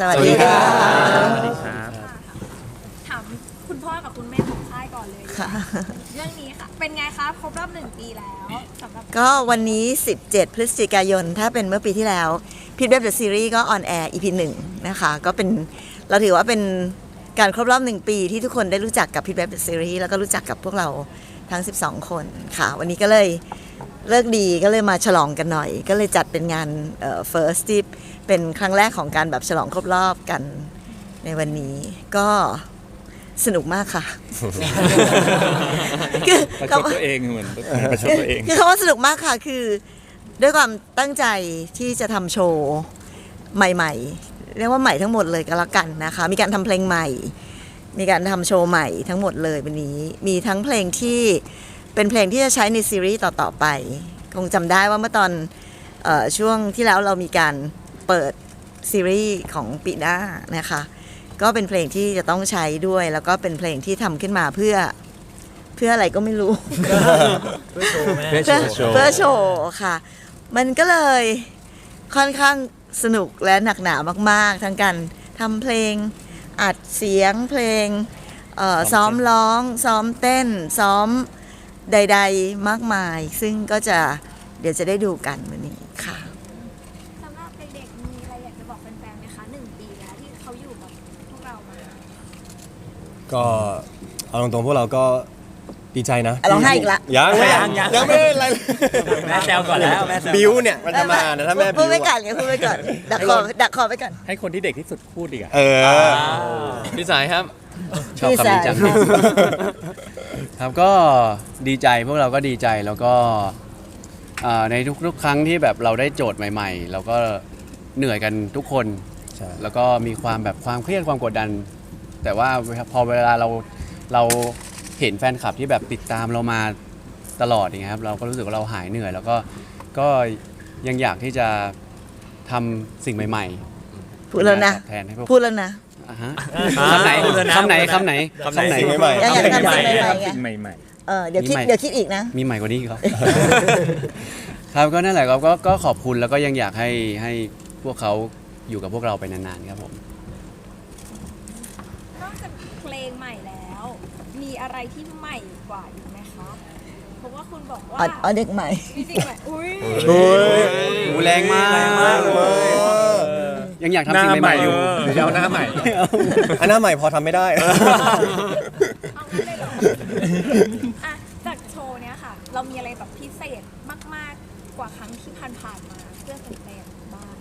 สวัสดีค่ะ สวัสดีครับ ถามคุณพ่อกับคุณแม่ของค่ายก่อนเลย ค่ะ เรื่องนี้ค่ะ เป็นไงคะครบรอบหนึ่งปีแล้วสำหรับก็วันนี้ 17 พฤศจิกายน ถ้าเป็นเมื่อปีที่แล้วพิทเว็บเดอะซีรีส์ก็ออนแอร์ EP หนึ่งนะคะ ก็เป็นเราถือว่าเป็นการครบรอบหนึ่งปีที่ทุกคนได้รู้จักกับพิทเว็บเดอะซีรีส์แล้วก็รู้จักกับพวกเราทั้ง 12 คนค่ะ วันนี้ก็เลยเลิกดีก็เลยมาฉลองกันหน่อย ก็เลยจัดเป็นงานเอ่อ first ที่ เป็นครั้งแรกของการแบบฉลองครบรอบกันในวันนี้ก็สนุกมากค่ะคือประชเขาดตัวเองเหมือนประชดตัวเองคือคำว่าสนุกมากค่ะคือ ด้วยความตั้งใจที่จะทำโชว์ใหม่ๆ เรียกว่าใหม่ทั้งหมดเลยก็แล้วกันนะคะ มีการทำเพลงใหม่ มีการทำโชว์ใหม่ทั้งหมดเลยวันนี้ มีทั้งเพลงที่เป็นเพลงที่จะใช้ในซีรีส์ต่อๆไป คงจำได้ว่าเมื่อตอนเออช่วงที่แล้วเรามีการ เปิดซีรีส์ของปีหน้านะคะ ก็เป็นเพลงที่จะต้องใช้ด้วย แล้วก็เป็นเพลงที่ทำขึ้นมาเพื่อเพื่ออะไรก็ไม่รู้ เพื่อโชว์เพื่อเพื่อโชว์ค่ะ มันก็เลยค่อนข้างสนุกและหนักหนามาก ๆ ทั้งการทำเพลงอัดเสียงเพลงเอ่อซ้อมร้อง ซ้อมเต้น ซ้อมใด ๆ มากมาย ซึ่งก็จะเดี๋ยวจะได้ดูกันวันนี้ค่ะ ก็เอาตรงๆพวกเราก็ดีใจนะร้องไห้อีกละ ยังไม่ยังยัง ยังไม่ได้อะไรเลยแม่แซวก่อนแล้วแม่แซวบิวเนี่ยมันจะมานะถ้าแม่พูบิดวไว้ก่ออะนไงพูดไว้ก่อน ดักคอดักคอไว้ก่อน ให้คนที่เด็กที่สุดพูดดีกว่าเออ พี่สายครับ ชอบคำนี้จังครับก็ดีใจพวกเราก็ดีใจแล้วก็อ่าในทุกๆ ครั้งที่แบบเราได้โจทย์ใหม่ ๆ เราก็เหนื่อยกันทุกคน ใช่ แล้วก็มีความแบบความเครียดความกดดัน แต่ว่าพอเวลาเราเราเห็นแฟนคลับที่แบบติดตามเรามาตลอดอย่างเงี้ยครับเราก็รู้สึกว่าเราหายเหนื่อย แล้วก็ก็ยังอยากที่จะทำสิ่งใหม่ๆพูดแล้วนะ ตอบแทนให้พวกพูดแล้วนะ อ่าฮะคำไหนคำไหนคำไหนคำไหน สิ่งใหม่ยังอยากทำสิ่งใหม่ๆไงสิ่งใหม่เออเดี๋ยวคิดมีใหม่เดี๋ยวคิดอีกนะ มีใหม่กว่านี้อีกครับ ครับก็นั่นแหละครับก็ก็ขอบคุณแล้วก็ยังอยากให้ให้พวกเขาอยู่กับพวกเราไปนานๆครับผม นอกจากเพลงใหม่แล้ว มี อะไรที่ใหม่กว่าอีกไหมคะ เพราะว่าคุณบอกว่าอ๋ออ๋อเด็กใหม่จริงๆใหม่อุ้ยโอ้ย โอ้แรงมากแรงมากเลย ยังอยากทำสิ่งใหม่ๆอยู่หรือจะเอาหน้าใหม่ อันหน้าใหม่พอทำไม่ได้ เอางั้นเลยเหรออะจากโชว์เนี้ยค่ะ เรามีอะไรแบบพิเศษมาก ๆ กว่าครั้งที่ผ่านๆมาเพื่อแฟนๆบ้าง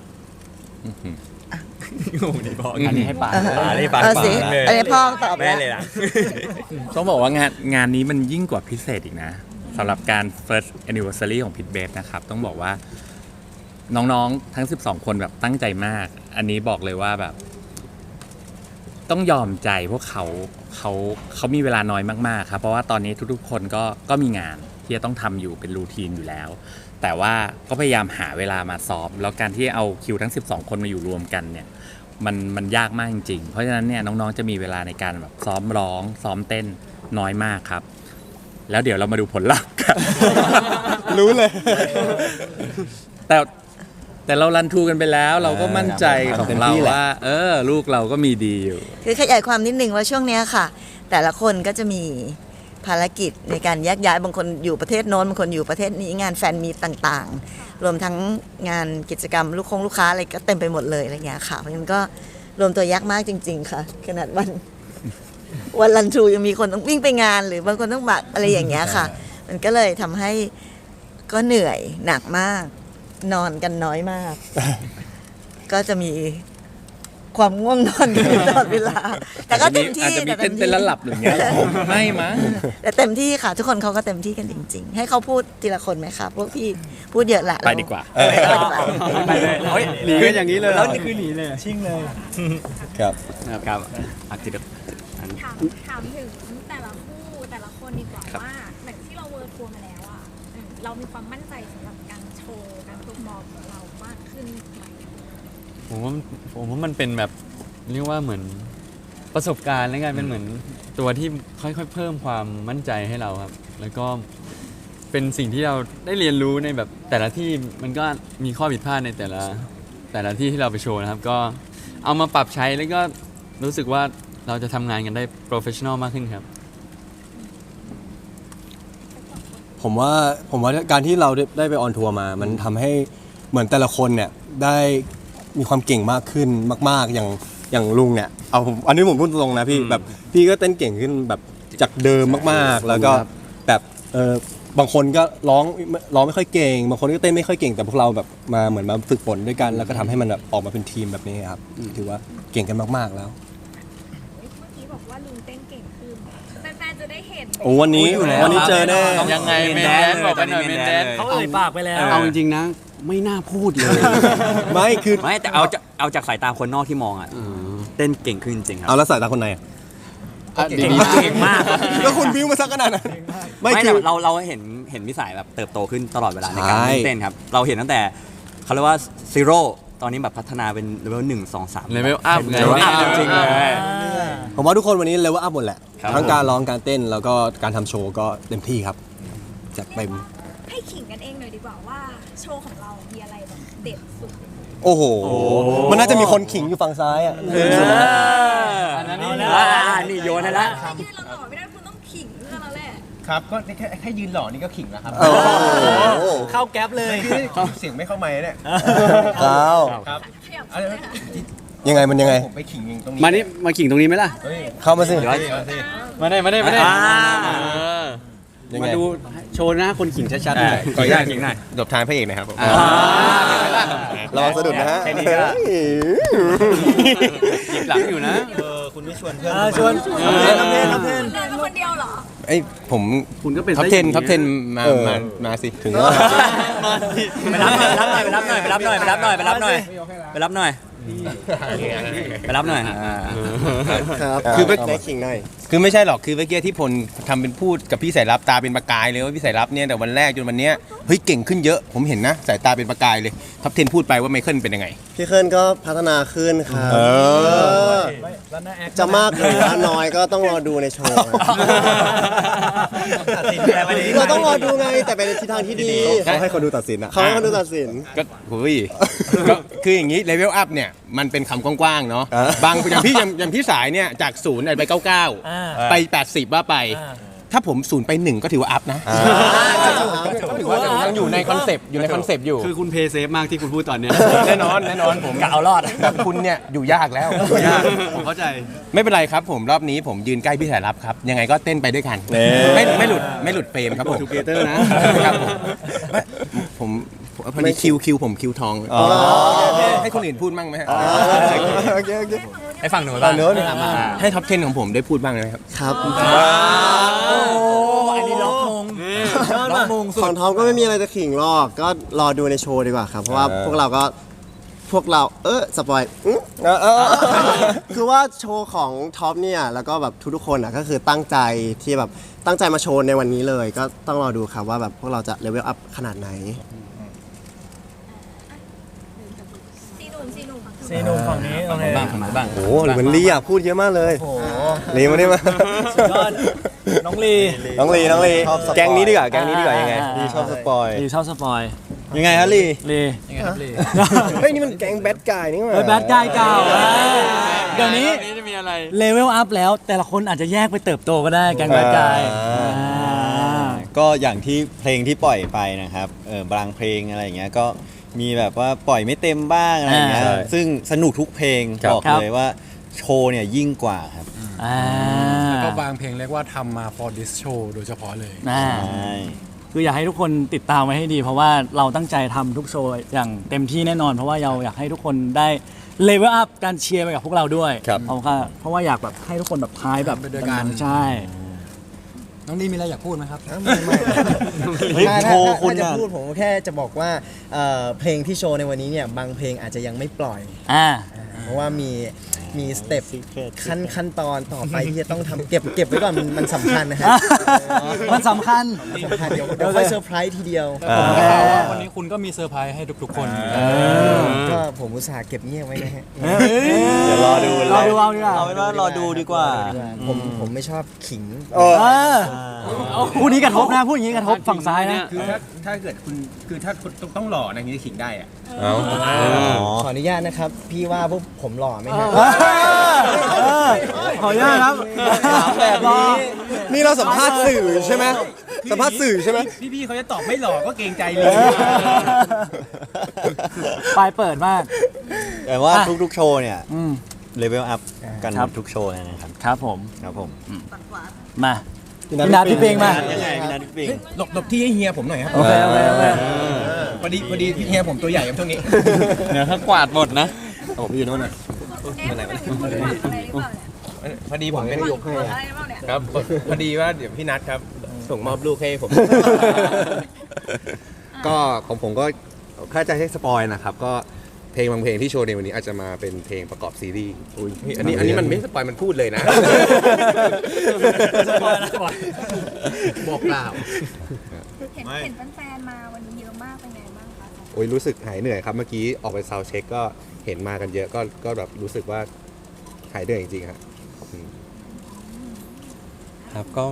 โอ้โหนี่บอกอันนี้ให้ป่าป่าเลยป่าเอาสิเลยอันนี้พ่อตอบแม่แล้วเลยล่ะ ต้องบอกว่างานงานนี้มันยิ่งกว่าพิเศษอีกนะสำหรับการ first anniversary ของพิทเบฟนะครับ ต้องบอกว่าน้องๆ ทั้ง 12 คนแบบตั้งใจมาก อันนี้บอกเลยว่าแบบ ต้องยอมใจพวกเขาเขาเขามีเวลาน้อยมากๆครับ เพราะว่าตอนนี้ทุกๆ คนก็ก็มีงานที่จะต้องทำอยู่เป็นรูทีนอยู่แล้ว แต่ว่าก็พยายามหาเวลามาซ้อม แล้วการที่เอาคิวทั้ง 12 คนมาอยู่รวมกันเนี่ยมันมันยากมากจริงๆ เพราะฉะนั้นเนี่ยน้องๆจะมีเวลาในการแบบซ้อมร้องซ้อมเต้นน้อยมากครับ แล้วเดี๋ยวเรามาดูผลลัพธ์กัน รู้เลย แต่แต่เรารันทรูกันไปแล้ว เราก็มั่นใจของเราว่า เออ ลูกเราก็มีดีอยู่ คือขยายความนิดนึงว่าช่วงเนี้ยค่ะ แต่ละคนก็จะมี ภารกิจในการแยกย้ายบางคนอยู่ประเทศโน้นบางคนอยู่ประเทศนี้งานแฟนมีตต่างๆ รวมทั้งงานกิจกรรมลูกคงลูกค้าอะไรก็เต็มไปหมดเลยอะไรเงี้ยค่ะ เพราะฉะนั้นก็รวมตัวยากมากจริง ๆ ค่ะ ขนาดวันวันรันทรูยังมีคนต้องวิ่งไปงานหรือบางคนต้องบักอะไรอย่างเงี้ยค่ะ มันก็เลยทำให้ก็เหนื่อยหนักมาก นอนกันน้อยมาก ก็จะมี ความง่วงนอนกันตลอดเวลา แต่ก็เต็มที่อาจจะมีแต่เต้เต็นมเต้นที่แล้วหลับหรือไงไม่มั้ง แต่เต็มที่ค่ะ ทุกคนเขาก็เต็มที่กันจริง ๆ ให้เขาพูดทีละคนไหมคะพวกพี่พูดเยอะละไปดีกว่า เออ ไปดีกว่า ไปเลยเฮ้ยหนีกันอย่างนี้เลยเหรอแล้วนี่คือหนีเลยชิ่งเลยครับ ครับครับอาทิตย์อันถามถามถึงแต่ละคู่แต่ละคนดีกว่าว่าเหมือนที่เราเวิร์ทัวร์มาแล้วอะอืมเรามีความมั่นใจสำหรับการโชว์การเพอร์ฟอร์มของเรามากขึ้นไหม ผมว่าผมว่ามันเป็นแบบเรียกว่าเหมือนประสบการณ์แล้วกันเป็นเหมือนตัวที่ค่อยๆเพิ่มความมั่นใจให้เราครับ แล้วก็เป็นสิ่งที่เราได้เรียนรู้ในแบบแต่ละที่มันก็มีข้อผิดพลาดในแต่ละแต่ละที่ที่เราไปโชว์นะครับ ก็เอามาปรับใช้แล้วก็รู้สึกว่าเราจะทำงานกันได้โปรเฟชชั่นอลมากขึ้นครับ ผมว่าผมว่าการที่เราได้ได้ไปออนทัวร์มา มันทำให้เหมือนแต่ละคนเนี่ยได้ มีความเก่งมากขึ้นมาก ๆ อย่างอย่างลุงเนี่ยเอาผมอันนี้ผมพูดตรงๆนะพี่แบบพี่ก็เต้นเก่งขึ้นแบบจากเดิมมากๆ แล้วก็แบบเออบางคนก็ร้องร้องไม่ค่อยเก่ง บางคนก็เต้นไม่ค่อยเก่งแต่พวกเราแบบมาเหมือนมาฝึกฝนด้วยกัน แล้วก็ทำให้มันแบบออกมาเป็นทีมแบบนี้ครับถือว่าเก่งกันมากๆแล้วเมื่อกี้บอกว่าลุงเต้นเก่งขึ้นแฟนๆจะได้เห็นโอ้วันนี้วันนี้เจอแน่ยังไงเมนแดนบอกไปหน่อยเมนแดนเขาเอ่ยปากไปแล้วเอาจริงๆนะ ไม่น่าพูดเลย ไม่คือไม่แต่เอาจากเอาจากสายตาคนนอกที่มองอะเต้นเก่งขึ้นจริงๆครับเอาแล้วสายตาคนไหนอะอะเก่งดีมากเก่งมากแล้วคุณวิวมาสักขนาดนั้นไม่ไม่คืแต่อเราเราเห็นเห็นวิสัยแบบเติบโตขึ้นตลอดเวลาในการใช่เต้นครับ เราเห็นตั้งแต่เขาเรียกว่าซีโร่ตอนนี้แบบพัฒนาเป็นเลเวลหนึ่งสองสามเลเวลอัพไงเลเวลอัพจริงๆเลยผมว่าทุกคนวันนี้เลเวลอัพหมดแหละครับทั้งการร้องการเต้นแล้วก็การทำโชว์ก็เต็มที่ครับจัดเต็มให้ขิงกันเอง โอ้โห มันน่าจะมีคนขิงอยู่ฝั่งซ้ายอะอันนั้นนี่อ่านี่โยนให้ละถ้ายืนเราหล่อไม่ได้คุณต้องขิงเรื่องเราแหละครับก็แค่แค่ยืนหล่อนี่ก็ขิงแล้วครับโอ้โหเข้าแก๊ปเลยคือเสียงไม่เข้าไมค์เนี่ยอ้าวครับขยับอะไรเลยนะค่ะยังไงมันยังไงผมไปขิงตรงนี้มานี่มาขิงตรงนี้ไหมล่ะเฮ้ยเข้ามาสิเดี๋ยวเอาสิมาได้มาได้มาได้ อ่าเออยังไงมาดูโชว์หน้าคนขิงชัดๆหน่อย ขออนุญาตขิงหน่อย หลบทางพระเอกนะครับผมอ่า ระวังสะดุดนะฮะแค่นี้ก็หยิบหลังอยู่นะ เออคุณไม่ชวนเพื่อนอ่าชวนเออน้ำเพนน้ำเพนเดินมาคนเดียวเหรอ ไอ้ยผมคุณก็เป็นท็อปซะเทย่านงนี้ท็อปเทนมามามาสิถึงว่าไปรับหน่อยไปรับหน่อยไปรับหน่อยไปรับหน่อยไปรับหน่อยไปรับหน่อยไปรับหน่อยอ่า ครับคือในขิงหน่อย คือไม่ใช่หรอกคือเมื่อกี้ที่พลทำเป็นพูดกับพี่สายรับตาเป็นประกายเลยว่าพี่สายรับเนี่ยแต่วันแรกจนวันเนี้ยเฮ้ยเก่งขึ้นเยอะผมเห็นนะสายตาเป็นประกายเลยท็อปเทนพูดไปว่าไมเคิลเป็นยังไง พี่เคิลก็พัฒนาขึ้นครับเออ แล้วหน้าแอคจะมากหรือว่าน้อยก็ต้องรอดูในโชว์ครับตัดสินใจไปดีเราต้องรอดูไงแต่เป็นในทิศทางที่ดีเขาให้คนดูตัดสินอะเขาให้คนดูตัดสิน ก็หุยก็คืออย่างนี้เลเวลอัพเนี่ย มันเป็นคำกว้างๆ เนาะบางอย่างพี่อย่างอย่างพี่สายเนี่ย จากศูนย์ไปอ่า99 ไป 80 ว่าไปอ่า ถ้าผมศูนย์ไปหนึ่งก็ถือว่าอัพนะก็ถือว่ายังอยู่ในคอนเซปต์อยู่ในคอนเซปต์อยู่ คือคุณเพย์เซฟมากที่คุณพูดตอนเนี้ยแน่นอนแน่นอนผมกะเอารอดแต่คุณเนี่ยอยู่ยากแล้วอยู่ยากผมเข้าใจไม่เป็นไรครับผมรอบนี้ผมยืนใกล้พี่สายรับครับ ยังไงก็เต้นไปด้วยกัน ไม่ไม่หลุดไม่หลุดเฟรมครับผม Together นะครับผมไม่ผมผมพอดีคิวคิวผมคิวทองให้คนอื่นพูดบ้างไหมฮะโอเคโอเคให้ฟังหนูบ้างให้ท็อป10ของผมได้พูดบ้างไหมครับครับ งสุขอดงทอมก็ไม่มีอะไรจะขิงหรอก ก็รอดูในโชว์ดีกว่าครับ เพราะว่าพวกเราก็พวกเรา เออสปอยอื้อคือว่าโชว์ของท็อปเนี่ย แล้วก็แบบทุกๆคนอะก็คือตั้งใจที่แบบตั้งใจมาโชว์ในวันนี้เลย ก็ต้องรอดูครับว่าแบบพวกเราจะเลเวลอัพขนาดไหน ซีหนุ่ม ซีหนุ่มซีหนุ่มฝั่งนี้โอเคบ้างบ้างโอ้โหเหมือนลีอะพูดเยอะมากเลยโอ้โหลีมาได้มาสุดยอดน้องลีน้องลีน้องลีชอบสปอยแก๊งนี้ดีกว่าแก๊งนี้ดีกว่ายังไงอ่าดีชอบสปอยลีชอบสปอยยังไงฮะลีลีเฮ้ยนี่มันแก๊งแบดกายนี่หว่าเฮ้ยแบดกายเก่าอะเดี๋ยวนี้นี้จะมีอะไรเลเวลอัพแล้ว แต่ละคนอาจจะแยกไปเติบโตก็ได้แกงแบดกายอ่าก็อย่างที่เพลงที่ปล่อยไปนะครับเออบางเพลงอะไรอย่างเงี้ยก็ มีแบบว่าปล่อยไม่เต็มบ้างอะไรอย่างเงี้ย อ่า ซึ่งสนุกทุกเพลงครับ บอกครับเลยว่าโชว์เนี่ยยิ่งกว่าครับอ่าก็บางเพลงเรียกว่าทำมา for this show โดยเฉพาะเลย อ่าใช่คืออยากให้ทุกคนติดตามไว้ให้ดี เพราะว่าเราตั้งใจทำทุกโชว์อย่างเต็มที่แน่นอน เพราะว่าเราอยากให้ทุกคนได้เลเวลอัพการเชียร์ไปกับพวกเราด้วยครับ เพราะว่าเพราะว่าอยากแบบให้ทุกคนแบบพายแบบไปด้วยกัน ใช่ น้องดีมีอะไรอยากพูดไหมครับเฮ้ยถ้าโชว์คุณถ้าจะอะพูดผมก็แค่จะบอกว่าเอ่อเพลงที่โชว์ในวันนี้เนี่ยบางเพลงอาจจะยังไม่ปล่อย อ่า เพราะว่ามีมีสเต็ปขั้นขั้นตอนต่อไปที่จะต้องทำเก็บเก็บไว้ก่อนมันมันสำคัญนะฮะมันสำคัญ เดี๋ยวเดี๋ยวค่อยเซอร์ไพรส์ทีเดียวผมได้ข่าวว่าวันนี้คุณก็มีเซอร์ไพรส์ให้ทุกๆคนก็ผมอุตส่าห์เก็บเงียบไว้นะฮะเดี๋ยวรอดูรอดูเอาดีกว่าเอาเป็นว่ารอดูดีกว่า ผมผมไม่ชอบขิงเออพูดนี้กระทบนะพูดอย่างนี้กระทบฝั่งซ้ายนะคือถ้าถ้าเกิดคุณคือถ้าคุณต้องต้องหล่อนะอย่างนี้ขิงได้อะเอาขออนุญาตนะครับ พี่ว่าพวกผมหล่อไหมฮะเออเออขออนุญาตครับแบบนี้นี่เราสัมภาษณ์สื่อใช่ไหมสัมภาษณ์สื่อใช่ไหม พี่ๆเขาจะตอบไม่หล่อก็เกรงใจเลย ปลายเปิดมาก แต่ว่าอะ ทุกๆ โชว์เนี่ยอืม เลเวลอัพกันครับ ทุกโชว์เลยนะครับ ครับผม ครับผมมาพี่นาพี่เปงมา ยังไงพี่นัทพี่ปิง หลบหลบที่ให้เฮียผมหน่อยครับโอเคโอเคโอเค พอดีพอดีเฮียผมตัวใหญ่ครับช่วงนี้ เดี๋ยวถ้ากวาดหมดนะ ผมอยู่โน่นน่ะเอ๊ะมันเป็นคนหวังอะไรหรือเปล่าเนี่ย พอดีผมเป็นหวังอะไรหรือเปล่าเนี่ยครับพอพอดีว่าเดี๋ยวพี่นัทครับ ส่งมอบลูกให้ผม ก็ของผมก็ถ้าจะให้สปอยนะครับ ก็เพลงบางเพลงที่โชว์ในวันนี้อาจจะมาเป็นเพลงประกอบซีรีส์อุ้ยอันนี้อันนี้มันไม่สปอยมันพูดเลยนะ สปอยนะสปอยบอกกล่าว เห็นเห็นแฟนๆมาวันนี้เยอะมากเป็นไงบ้างคะโอ้ยรู้สึกหายเหนื่อยครับ เมื่อกี้ออกไปซาวด์เช็คก็เห็นมากันเยอะก็ก็แบบรู้สึกว่าหายเหนื่อยจริงๆครับอืม ครับก็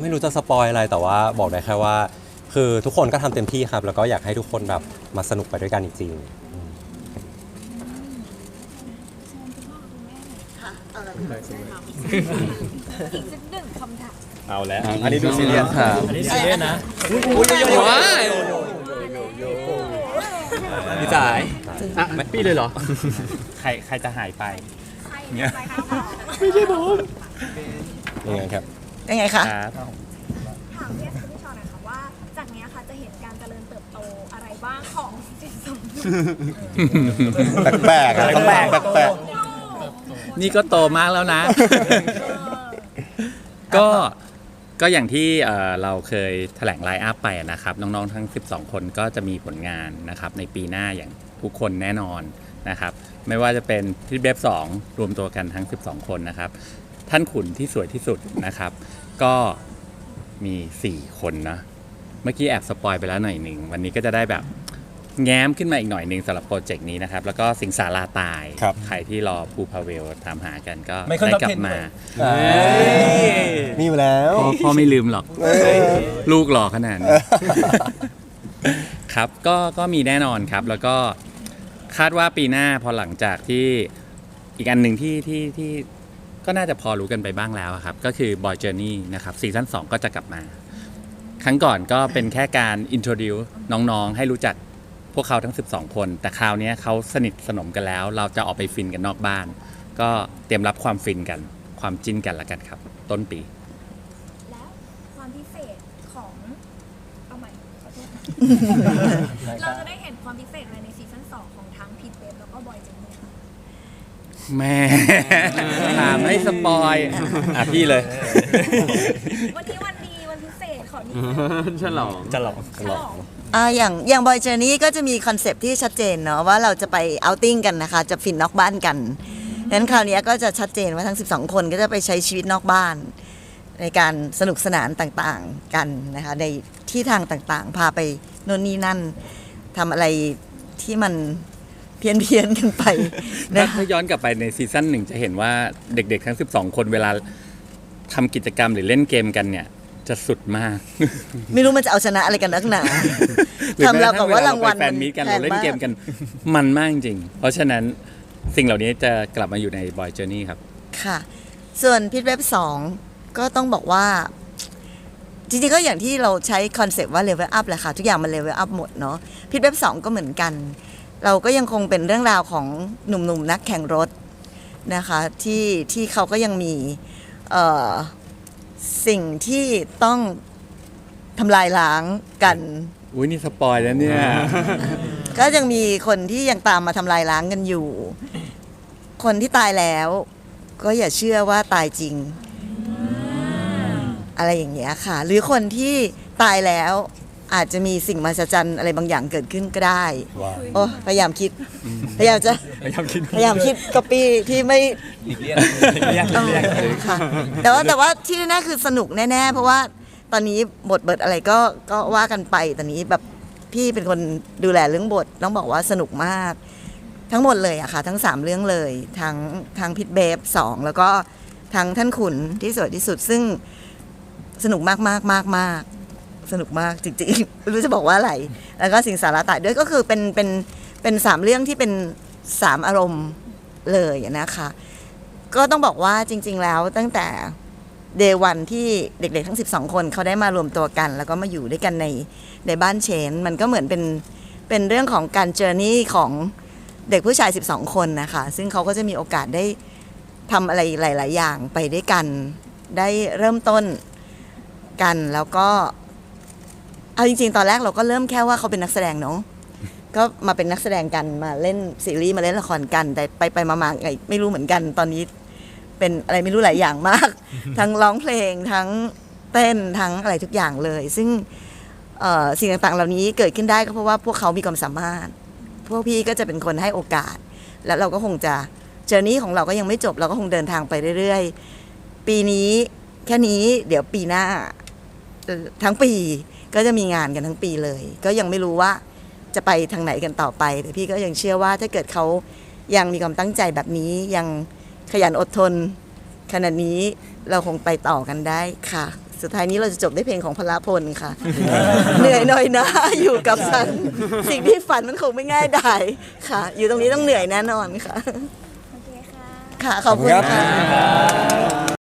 ไม่รู้จะสปอยอะไรแต่ว่าบอกได้แค่ว่า คือทุกคนก็ทำเต็มที่ครับ แล้วก็อยากให้ทุกคนแบบมาสนุกไปด้วยกันจริงๆอีกสักหนึ่งคำถามเอาแล้ว อันนี้ดูซีเรียสอันนี้ซีเรียสนะว้ายพี่จ๋ายอะไม่ปี้เลยเหรอ ใครใครจะหายไป ใครเนี่ยใครคะยั งไงครับ ยังไงคะ ครับ ถามพี่แอฟกับพี่ชอนหน่อยค่ะว่า จากเนี้ยค่ะจะเห็นการเจริญเติบโตอะไรบ้างของสิบสองแปลกๆอะแปลกแปลกนี่ก็โตมากแล้วนะ ก็ก็อย่างที่เอ่อเราเคยแถลงไลน์อัพไปนะครับ น้องๆทั้ง 12 คนก็จะมีผลงานนะครับ ในปีหน้าอย่างทุกคนแน่นอนนะครับ ไม่ว่าจะเป็นที่เบฟ2รวมตัวกันทั้ง 12 คนนะครับ ท่านขุนที่สวยที่สุดนะครับ ก็มี 4 คนนะ เมื่อกี้แอบสปอยไปแล้วหน่อยหนึ่ง วันนี้ก็จะได้แบบแง้มขึ้นมาอีกหน่อยหนึ่งสำหรับโปรเจกต์นี้นะครับ แล้วก็สิงสาราตาย ครับ ใครที่รอภูพาเวลตามหากันก็ไม่ค่อยได้รับกลัเห็บนมาด้วยมีอยู่แล้ว พ่อพ่อไม่ลืมหรอก ลูกหล่อขนาดนี้ ครับก็ก็มีแน่นอนครับ แล้วก็คาดว่าปีหน้าพอหลังจากที่อีกอันหนึ่งที่ที่ที่ ก็น่าจะพอรู้กันไปบ้างแล้วอะครับ ก็คือ Boy Journey นะครับซีซั่น2ก็จะกลับมา ครั้งก่อนก็เป็นแค่การ introduce น้องๆ ให้รู้จักพวกเขาทั้ง 12 คน แต่คราวนี้เขาสนิทสนมกันแล้ว เราจะออกไปฟินกันนอกบ้าน ก็เตรียมรับความฟินกัน ความจิ้นกันละกันครับ ต้นปี แล้วความพิเศษของ เอาใหม่ขอโทษนะ เราจะได้เห็นความพิเศษอะไรใน แม่ถามให้สปอยอะพี่เลย วันนี้วันดีวันพิเศษขอนี้ฉลองจะหลอกฉลอง อ่าอย่างอย่างบอยเจอร์นี่ก็จะมีคอนเซปต์ที่ชัดเจนเนาะว่าเราจะไปเอาท์ติ้งกันนะคะ จะฟินนอกบ้านกันดังนั้นคราวนี้ก็จะชัดเจนว่าทั้ง 12 คนก็จะไปใช้ชีวิตนอกบ้าน ในการสนุกสนานต่างๆกันนะคะ ในที่ทางต่างๆ พาไปโน่นนี่นั่นทำอะไรที่มันเพี้ยนเพียนๆกันไปถ้านะคะถ้าย้อนกลับไปในซีซั่นหนึ่งจะเห็นว่าเด็กๆ ทั้ง 12 คนเวลาทำกิจกรรมหรือเล่นเกมกันเนี่ยจะสุดมาก ไม่รู้มันจะเอาชนะอะไรกันนักหนาหรือทำเรากับว่ารางวัลแฟนมีตกันแพเรางเล่นมากเกมกันมันมากจริง เพราะฉะนั้นสิ่งเหล่านี้จะกลับมาอยู่ในบอยเจอร์นี่ครับ ค่ะ ส่วนพิทเว็บสองก็ต้องบอกว่า จริงๆก็อย่างที่เราใช้คอนเซปต์ว่าเลเวลอัพแหละค่ะ ทุกอย่างมันเลเวลอัพหมดเนาะพิทเว็บสองก็เหมือนกัน เราก็ยังคงเป็นเรื่องราวของหนุ่มๆนักแข่งรถนะคะที่ที่เขาก็ยังมีเอ่อสิ่งที่ต้องทำลายล้างกัน อุ้ยนี่สปอยแล้วเนี่ย ก็ยังมีคนที่ยังตามมาทำลายล้างกันอยู่ คนที่ตายแล้ว ก็อย่าเชื่อว่าตายจริง อะไรอย่างเงี้ยค่ะ หรือคนที่ตายแล้ว อาจจะมีสิ่งมหัศจรรย์อะไรบางอย่างเกิดขึ้นก็ได้ว้าวโอ้พยายามคิด พยายามจะพยายามคิดพยายามคิดก๊อปปี้ที่ไม่ หลีกเลี่ยงเรียกเรียกเออค่ะแต่ว่าแต่ว่าที่แน่ๆคือสนุกแน่ๆ เพราะว่าตอนนี้บทเบิดอะไรก็ก็ว่ากันไปตอนนี้แบบพี่เป็นคนดูแลเรื่องบทต้องบอกว่าสนุกมาก ทั้งหมดเลยอะค่ะ ทั้งสามเรื่องเลยทั้งทั้งพิทเบฟสองแล้วก็ทั้งท่านขุนที่สวยที่สุดซึ่งสนุกมากมากมากมาก สนุกมากจริงๆไม่รู้จะบอกว่าอะไร แล้วก็สิ่งสาระตะด้วยก็คือเป็นเป็นเป็นสามเรื่องที่เป็นสามอารมณ์เลยนะคะ ก็ต้องบอกว่าจริง ๆ แล้วตั้งแต่เดวันที่เด็กๆทั้ง 12 คนเขาได้มารวมตัวกัน แล้วก็มาอยู่ด้วยกันในในบ้านเชน มันก็เหมือนเป็นเป็นเรื่องของการเจอร์นี่ของเด็กผู้ชาย 12 คนนะคะ ซึ่งเขาก็จะมีโอกาสได้ทำอะไรหลาย ๆ อย่างไปด้วยกัน ได้เริ่มต้นกันแล้วก็ เอาจริงๆ ตอนแรกเราก็เริ่มแค่ว่าเขาเป็นนักแสดงเนาะก็มาเป็นนักแสดงกันมาเล่นซีรีส์มาเล่นละครกัน แต่ไปไปมาๆไงไม่รู้เหมือนกัน ตอนนี้เป็นอะไรไม่รู้หลายอย่างมาก ทั้งร้องเพลงทั้งเต้นทั้งอะไรทุกอย่างเลย ซึ่งสิ่งต่างๆ เหล่านี้เกิดขึ้นได้ก็เพราะว่าพวกเขามีความสามารถ พวกพี่ก็จะเป็นคนให้โอกาส แล้วเราก็คงจะเจอร์นี้ของเราก็ยังไม่จบเราก็คงเดินทางไปเรื่อยๆ ปีนี้แค่นี้เดี๋ยวปีหน้าทั้งปี ก็จะมีงานกันทั้งปีเลย ก็ยังไม่รู้ว่าจะไปทางไหนกันต่อไป แต่พี่ก็ยังเชื่อว่าถ้าเกิดเขายังมีความตั้งใจแบบนี้ยังขยันอดทน ขนาดนี้เราคงไปต่อกันได้ค่ะ สุดท้ายนี้เราจะจบด้วยเพลงของพลพลค่ะ เหนื่อยหน่อยนะ อยู่กับฉัน สิ่งที่ฝันมันคงไม่ง่ายได้ค่ะ อยู่ตรงนี้ต้องเหนื่อยแน่นอนค่ะ โอเคค่ะ ค่ะ ขอบคุณค่ะ